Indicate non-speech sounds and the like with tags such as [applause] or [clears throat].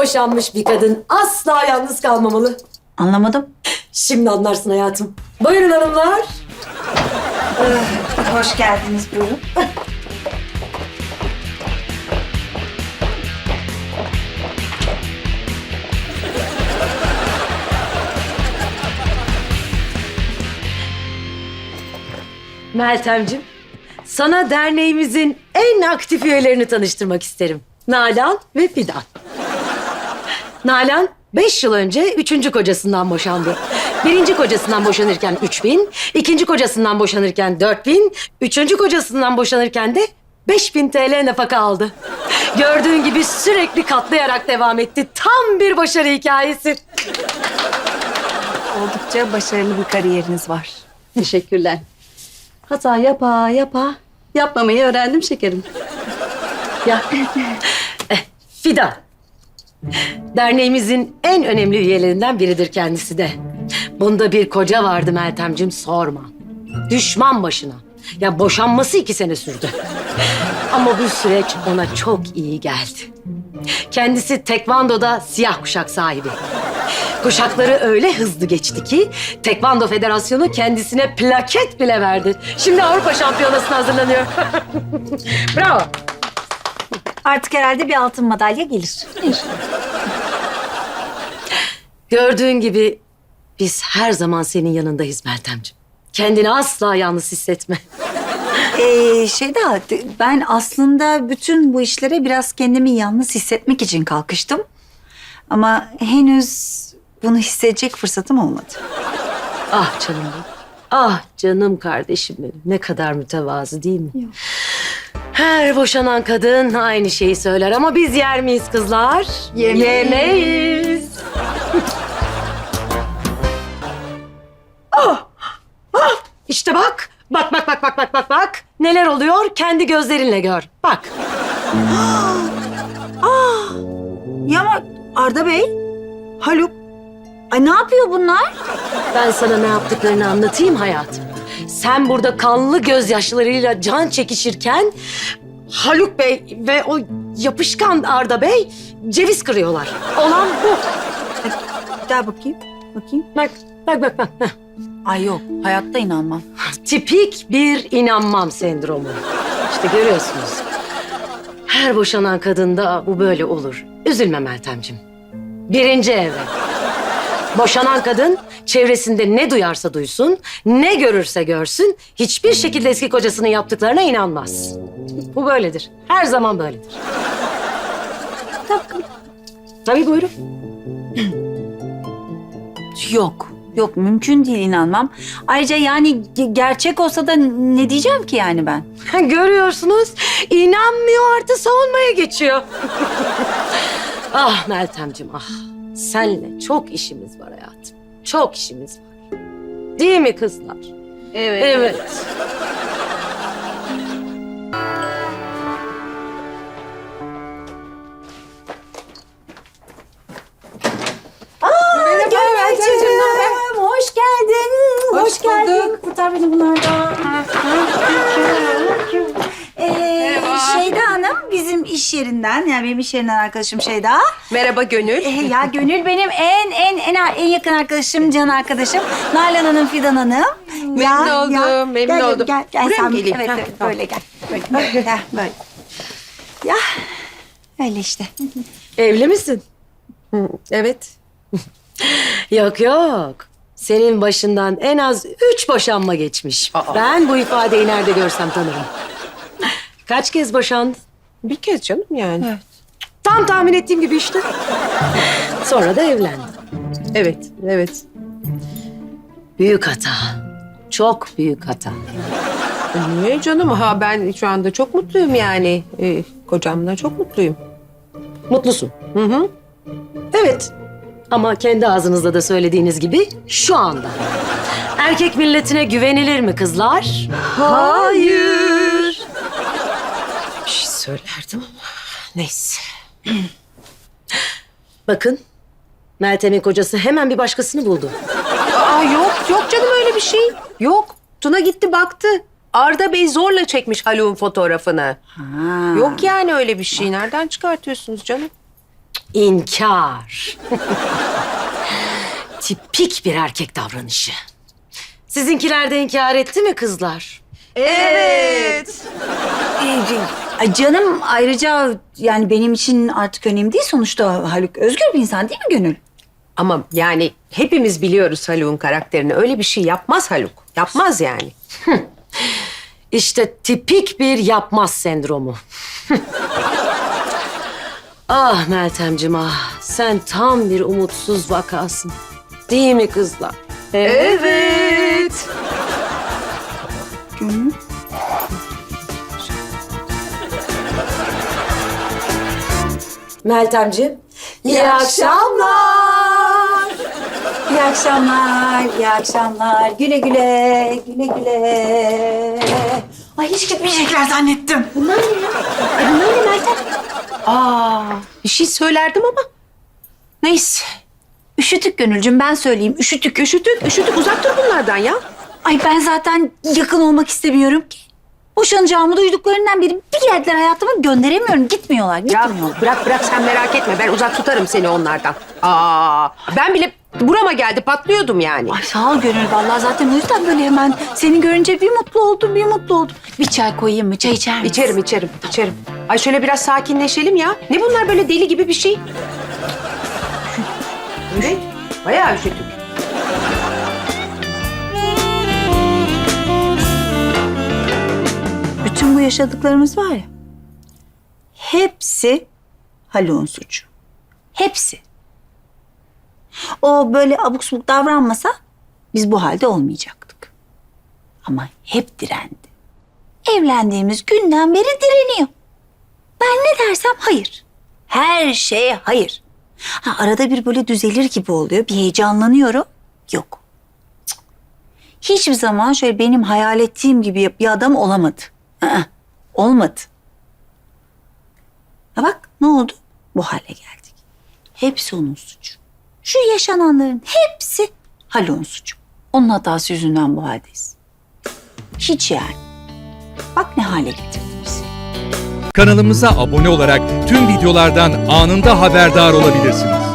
boşanmış bir kadın asla yalnız kalmamalı. Anlamadım. Şimdi anlarsın hayatım. Buyurun hanımlar. Hoş geldiniz buyurun. Meltemcim, sana derneğimizin en aktif üyelerini tanıştırmak isterim. Nalan ve Fidan. Nalan beş yıl önce üçüncü kocasından boşandı. Birinci kocasından boşanırken üç bin, ikinci kocasından boşanırken dört bin, üçüncü kocasından boşanırken de beş bin TL nafaka aldı. Gördüğün gibi sürekli katlayarak devam etti. Tam bir başarı hikayesi. Oldukça başarılı bir kariyeriniz var. Teşekkürler. Hata yapa yapa. Yapmamayı öğrendim şekerim. Ya. Eh, Fidan. Derneğimizin en önemli üyelerinden biridir kendisi de. Bunda bir koca vardı Meltemcim sorma. Düşman başına. Ya boşanması iki sene sürdü. Ama bu süreç ona çok iyi geldi. Kendisi tekvandoda siyah kuşak sahibi. Kuşakları öyle hızlı geçti ki Tekvando Federasyonu kendisine plaket bile verdi. Şimdi Avrupa Şampiyonası'na hazırlanıyor. [laughs] Bravo. Artık herhalde bir altın madalya gelir. Gördüğün gibi biz her zaman senin yanındayız Meltemciğim. Kendini asla yalnız hissetme. Ee, Şeyda, ben aslında bütün bu işlere biraz kendimi yalnız hissetmek için kalkıştım. Ama henüz bunu hissedecek fırsatım olmadı. Ah canım benim. Ah canım kardeşim benim. Ne kadar mütevazı değil mi? Her boşanan kadın aynı şeyi söyler ama biz yer miyiz kızlar? Yemeyiz. Yemeyiz. ah, ah, işte bak. Bak bak bak bak bak bak bak. Neler oluyor kendi gözlerinle gör. Bak. [gasps] Ya ama Arda Bey, Haluk, ay ne yapıyor bunlar? Ben sana ne yaptıklarını anlatayım hayatım. Sen burada kanlı gözyaşlarıyla can çekişirken Haluk Bey ve o yapışkan Arda Bey ceviz kırıyorlar. Olan bu. Bir daha bakayım, bakayım. Bak, bak, bak, bak. Heh. Ay yok, hayatta inanmam. Tipik bir inanmam sendromu. İşte görüyorsunuz. Her boşanan kadında bu böyle olur. Üzülme Meltemcim. Birinci evre. Boşanan kadın çevresinde ne duyarsa duysun, ne görürse görsün, hiçbir şekilde eski kocasının yaptıklarına inanmaz. Bu böyledir. Her zaman böyledir. Tabii. Tabii buyurun. [clears throat] Yok, yok mümkün değil inanmam. Ayrıca yani ge- gerçek olsa da ne diyeceğim ki yani ben? Görüyorsunuz, inanmıyor artı savunmaya geçiyor. [laughs] ah Meltemciğim ah. Senle çok işimiz var hayatım. Çok işimiz var. Değil mi kızlar? Evet. Evet. Gönülcüğüm, hoş geldin. Hoş, geldin. Kurtar beni bunlardan. Ee, Şeyda Hanım bizim iş yerinden, yani benim iş yerinden arkadaşım Şeyda. Merhaba Gönül. Ee, ya Gönül benim en en en en yakın arkadaşım, can arkadaşım. Nalan Hanım, Fidan Hanım. Memnun oldum, memnun gel, oldum. Gel, gel, Buraya sen mı geleyim? Evet, Ha, evet, tamam. böyle gel. Böyle, böyle, gel, böyle. Ya, öyle işte. Evli misin? Evet. [laughs] Yok yok. Senin başından en az üç boşanma geçmiş. Aa. Ben bu ifadeyi nerede görsem tanırım. Kaç kez boşandın? Bir kez canım yani. Tam tahmin ettiğim gibi işte. Sonra da evlendin. Evet, evet. Büyük hata. Çok büyük hata. Niye canım? Ha ben şu anda çok mutluyum yani. Ee, kocamla çok mutluyum. Mutlusun. Hı hı. Evet. Ama kendi ağzınızla da söylediğiniz gibi şu anda. Erkek milletine güvenilir mi kızlar? Hayır. Söylerdim ama neyse. [clears throat] Bakın. Meltem'in kocası hemen bir başkasını buldu. Aa yok, yok canım öyle bir şey. Yok. Tuna gitti baktı. Arda Bey zorla çekmiş Haluk'un fotoğrafını. Ha. Yok yani öyle bir şey. Nereden çıkartıyorsunuz canım? İnkar. [laughs] Tipik bir erkek davranışı. Sizinkiler de inkar etti mi kızlar? Ee, ay canım ayrıca yani benim için artık önemli değil sonuçta Haluk özgür bir insan değil mi Gönül? Ama yani hepimiz biliyoruz Haluk'un karakterini. Öyle bir şey yapmaz Haluk. Yapmaz yani. [laughs] İşte tipik bir yapmaz sendromu. [laughs] ah Meltemcim ah. Sen tam bir umutsuz vakasın. Değil mi kızlar? Evet. Meltemciğim. İyi akşamlar. İyi akşamlar, iyi akşamlar. Güle güle, güle güle. Ay hiç gitmeyecekler zannettim. Bunlar ne ya? E bunlar ne Meltem? Aa, bir şey söylerdim ama. Neyse. Üşütük Gönülcüm ben söyleyeyim. Üşütük. Üşütük, üşütük. Uzak dur bunlardan ya. Ay ben zaten yakın olmak istemiyorum ki. Boşanacağımı duyduklarından beri bir geldiler hayatıma gönderemiyorum. Gitmiyorlar, Ya gitmiyorlar. bırak bırak sen merak etme. Ben uzak tutarım seni onlardan. Aa, ben bile burama geldi patlıyordum yani. Ay sağ ol Gönül. Vallahi zaten o yüzden böyle hemen seni görünce bir mutlu oldum, bir mutlu oldum. Bir çay koyayım mı? Çay içer misin? İçerim içerim içerim. Ay şöyle biraz sakinleşelim ya. Ne bunlar böyle deli gibi bir şey? Evet. Bayağı üşütük. Yaşadıklarımız var ya. Hepsi Haluk'un suçu. Hepsi. O böyle abuk subuk davranmasa biz bu halde olmayacaktık. Ama hep direndi. Evlendiğimiz günden beri direniyor. Ben ne dersem hayır. Her şeye hayır. Ha, arada bir böyle düzelir gibi oluyor. Bir heyecanlanıyorum. Yok. Hiçbir zaman şöyle benim hayal ettiğim gibi bir adam olamadı. Aa, olmadı. Ha bak ne oldu? Bu hale geldik. Hepsi onun suçu. Şu yaşananların hepsi Haluk'un suçu. Onun hatası yüzünden bu haldeyiz. Hiç yani. Bak ne hale getirdi. Kanalımıza abone olarak tüm videolardan anında haberdar olabilirsiniz.